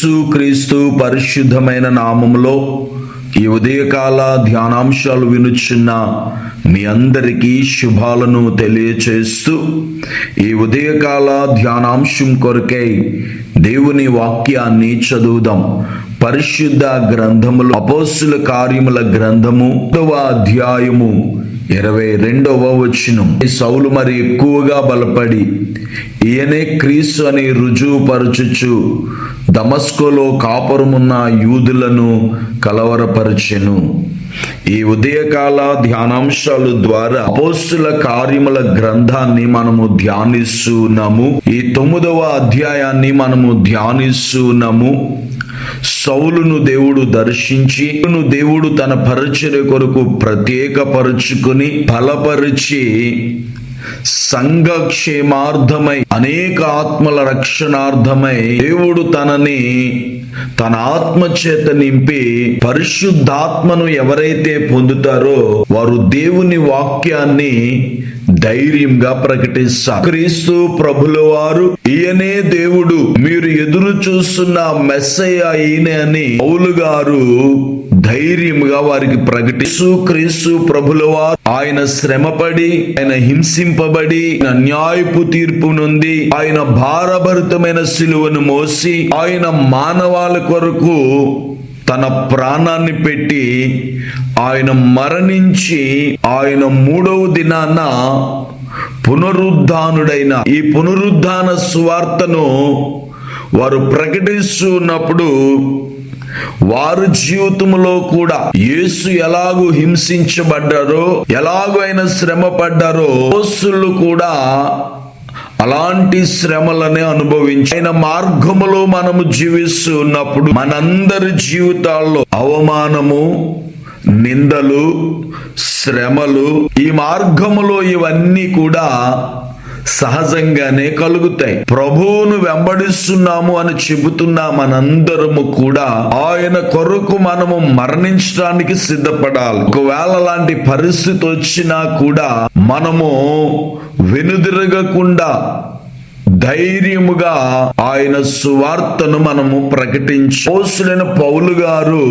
యేసుక్రీస్తు పరిశుద్ధమైన నామములో ఈ ఉదయకాల ధ్యానాంశాలు వినుచున్న మీ అందరికీ శుభాలను తెలియచేస్తూ ఈ ఉదయకాల ధ్యానాంశం కొరకై దేవుని వాక్యాన్ని చదువుదాం. పరిశుద్ధ గ్రంథములు అపోస్తుల కార్యముల గ్రంథము అధ్యాయము ఇరవై రెండవ వచనం. ఈ సౌలు మరి ఎక్కువగా బలపడి ఈయనే క్రీస్తు అని రుజువుపరచుచు దమస్కోలో కాపురమున్న యూదులను కలవరపరచెను. ఈ ఉదయకాల ధ్యానాంశాల ద్వారా అపోస్తుల కార్యముల గ్రంథాన్ని మనము ధ్యానిస్తున్నాము. ఈ తొమ్మిదవ అధ్యాయాన్ని మనము ధ్యానిస్తున్నాము. సౌలును దేవుడు దర్శించి దేవుడు తన పరిచర్య కొరకు ప్రత్యేకపరుచుకుని బలపరిచి సంఘక్షేమార్థమై అనేక ఆత్మల రక్షణార్థమై దేవుడు తనని తన ఆత్మ చేత నింపి పరిశుద్ధాత్మను ఎవరైతే పొందుతారో వారు దేవుని వాక్యాన్ని ధైర్యంగా ప్రకటిస్తారు క్రీస్తు ప్రభుల వారు ఈయనే దేవుడు. మీరు ఎదురు చూస్తున్న మెస్సయ్య ఈయనే అని పౌలు గారు ధైర్యంగా వారికి ప్రకటిస్తూ క్రీస్తు ప్రభుల వారు ఆయన శ్రమపడి ఆయన హింసింపబడి ఆయన న్యాయపు తీర్పు నుండి ఆయన భారభరితమైన సిలువను మోసి ఆయన మానవాల కొరకు తన ప్రాణాన్ని పెట్టి ఆయన మరణించి ఆయన మూడవ దినాన పునరుద్ధానుడైన ఈ పునరుద్ధాన సువార్తను వారు ప్రకటిస్తున్నప్పుడు వారు జీవితంలో కూడా యేసు ఎలాగూ హింసించబడ్డారో ఎలాగైనా శ్రమ పడ్డారో కూడా అలాంటి శ్రమలనే అనుభవించి. ఆయన మార్గములో మనము జీవిస్తూ ఉన్నప్పుడు మనందరి జీవితాల్లో అవమానము నిందలు శ్రమలు ఈ మార్గములో ఇవన్నీ కూడా సహజంగానే కలుగుతాయి. ప్రభువును వెంబడిస్తున్నాము అని చెబుతున్న మనందరము కూడా ఆయన కొరకు మనము మరణించడానికి సిద్ధపడాలి. ఒకవేళ అలాంటి పరిస్థితి వచ్చినా కూడా మనము వెనుదిరగకుండా ధైర్యముగా ఆయన సువార్తను మనము ప్రకటించోసులైన పౌలు గారు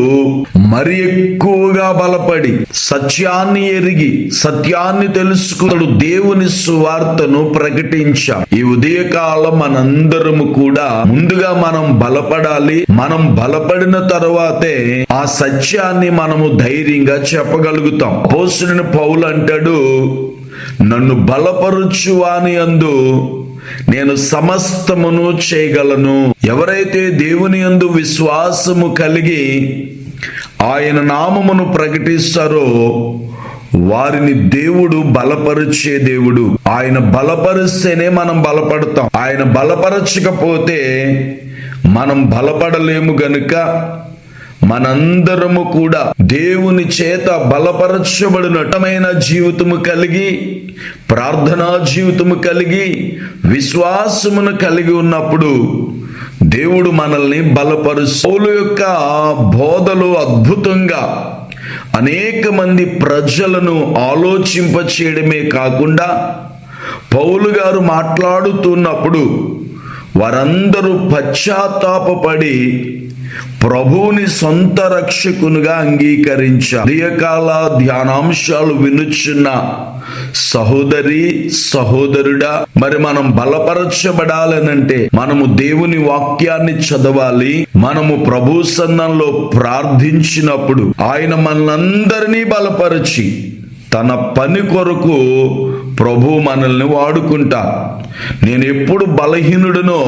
మరి ఎక్కువగా బలపడి సత్యాన్ని ఎరిగి సత్యాన్ని తెలుసుకున్నాడు దేవుని సువార్తను ప్రకటించా ఈ ఉదయకాలం మనందరము కూడా ముందుగా మనం బలపడాలి. మనం బలపడిన తర్వాతే ఆ సత్యాన్ని మనము ధైర్యంగా చెప్పగలుగుతాం. పోసులైన పౌలు అంటాడు నన్ను బలపరుచు అని అందు నేను సమస్తమును చేయగలను. ఎవరైతే దేవుని యందు విశ్వాసము కలిగి ఆయన నామమును ప్రకటిస్తారో వారిని దేవుడు బలపరిచే దేవుడు. ఆయన బలపరిస్తేనే మనం బలపడతాం. ఆయన బలపరచకపోతే మనం బలపడలేము గనుక మనందరము కూడా దేవుని చేత బలపరచబడినటమైన జీవితము కలిగి ప్రార్థనా జీవితము కలిగి విశ్వాసమును కలిగి ఉన్నప్పుడు దేవుడు మనల్ని బలపరుసౌలు యొక్క బోధలు అద్భుతంగా అనేక మంది ప్రజలను ఆలోచింపచేయడమే కాకుండా పౌలు గారు మాట్లాడుతున్నప్పుడు వారందరూ పశ్చాత్తాపపడి ప్రభువుని సొంత రక్షకునిగా అంగీకరించారు దీయకాల ధ్యానాంశాలు వినుచున్న సహోదరి సహోదరుడా మరి మనం బలపరచబడాలనంటే మనము దేవుని వాక్యాన్ని చదవాలి. మనము ప్రభు సన్నంలో ప్రార్థించినప్పుడు ఆయన మనందరినీ బలపరిచి తన పని కొరకు ప్రభు మనల్ని వాడుకుంటా. నేను ఎప్పుడు బలహీనుడునో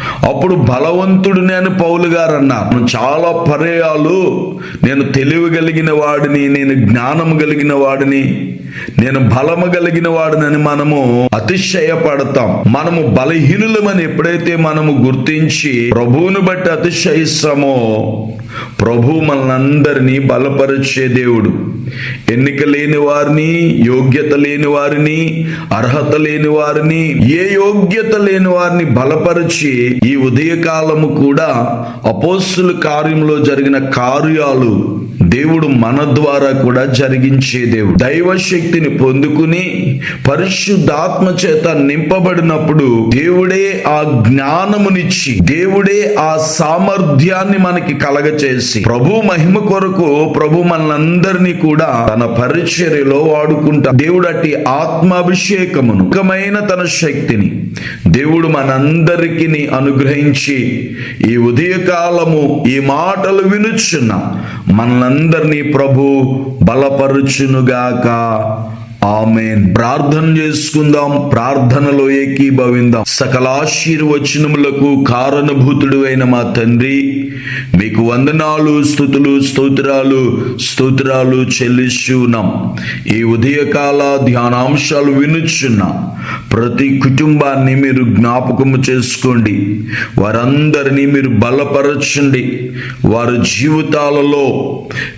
అప్పుడు బలవంతుడు నేను పౌలు గారు అన్నారు. చాలా పర్యాలు. నేను తెలివి కలిగిన వాడిని నేను జ్ఞానం కలిగిన వాడిని నేను బలము కలిగిన వాడినని మనము అతిశయపడతాం. మనము బలహీనులమని ఎప్పుడైతే మనము గుర్తించి ప్రభువుని బట్టి అతిశయిస్తామో ప్రభు మనందరినీ బలపరిచే దేవుడు. ఎన్నిక లేని వారిని యోగ్యత లేని వారిని అర్హత లేని వారిని ఏ యోగ్యత లేని వారిని బలపరిచి ఈ ఉదయకాలము కూడా అపోస్సుల కార్యంలో జరిగిన కార్యాలు దేవుడు మన ద్వారా కూడా జరిగించే దేవుడు. దైవ శక్తిని పొందుకుని పరిశుద్ధాత్మ చేత నింపబడినప్పుడు దేవుడే ఆ జ్ఞానమునిచ్చి దేవుడే ఆ సామర్థ్యాన్ని మనకి కలగచేసి ప్రభు మహిమ కొరకు ప్రభు మనందరినీ కూడా తన పరిచర్యలో వాడుకుంటా దేవుడు అట్టి ఆత్మాభిషేకమును ముఖమైన తన శక్తిని దేవుడు మనందరికీ అనుగ్రహించి ఈ ఉదయకాలము ఈ మాటలు వినుచున్న మనందరినీ ప్రభు బలపరుచునుగాక. ఆమె ప్రార్థన చేసుకుందాం ప్రార్థనలో ఏకీభవిందాం. సకలాశీర్వచనములకు కారణభూతుడు అయిన మా తండ్రి మీకు వందనాలు స్థుతులు స్తోత్రాలు స్తోత్రాలు చెల్లిస్తున్నాం. ఈ ఉదయకాల ధ్యానాంశాలు వినుచున్నా ప్రతి కుటుంబాన్ని మీరు జ్ఞాపకము చేసుకోండి. వారందరినీ మీరు బలపరచండి. వారి జీవితాలలో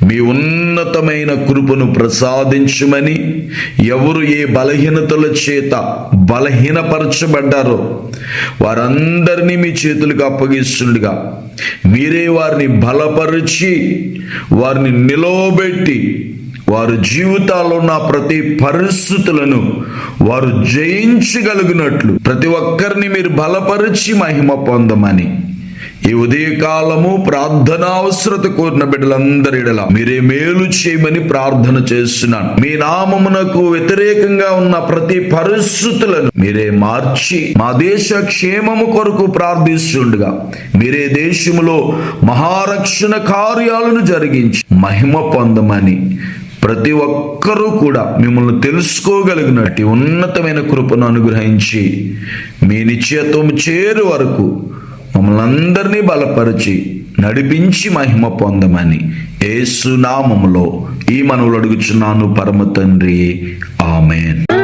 మీ ఉన్నతమైన కృపను ప్రసాదించమని ఎవరు ఏ బలహీనతల చేత బలహీనపరచబడ్డారో వారందరినీ మీ చేతులకు అప్పగిస్తుండగా. మీరే వారిని బలపరిచి వారిని నిలవబెట్టి వారు జీవితాల్లో ఉన్న ప్రతి పరిస్థితులను వారు జయించగలిగినట్లు ప్రతి ఒక్కరిని మీరు బలపరిచి మహిమ పొందమని. ఈ ఉదయకాలము ప్రార్థన అవసరత కోరిన బిడ్డలందరిడల మీరే మేలు చేయమని ప్రార్థన చేస్తున్నాను. మీ నామమునకు వ్యతిరేకంగా ఉన్న ప్రతి పరిస్థితులను మీరే మార్చి మా దేశ క్షేమము కొరకు ప్రార్థిస్తుండగా మీరే దేశములో మహారక్షణ కార్యాలను జరిగించి మహిమ పొందమని ప్రతి ఒక్కరూ కూడా మిమ్మల్ని తెలుసుకోగలిగినట్టు ఉన్నతమైన కృపను అనుగ్రహించి మీ నిశ్చయత్వం చేరు వరకు మమ్మల్ని అందరినీ బలపరిచి నడిపించి మహిమ పొందమని ఏసునామములో ఈ మనవులు అడుగుచున్నాను పరమ తండ్రి. ఆమెన్.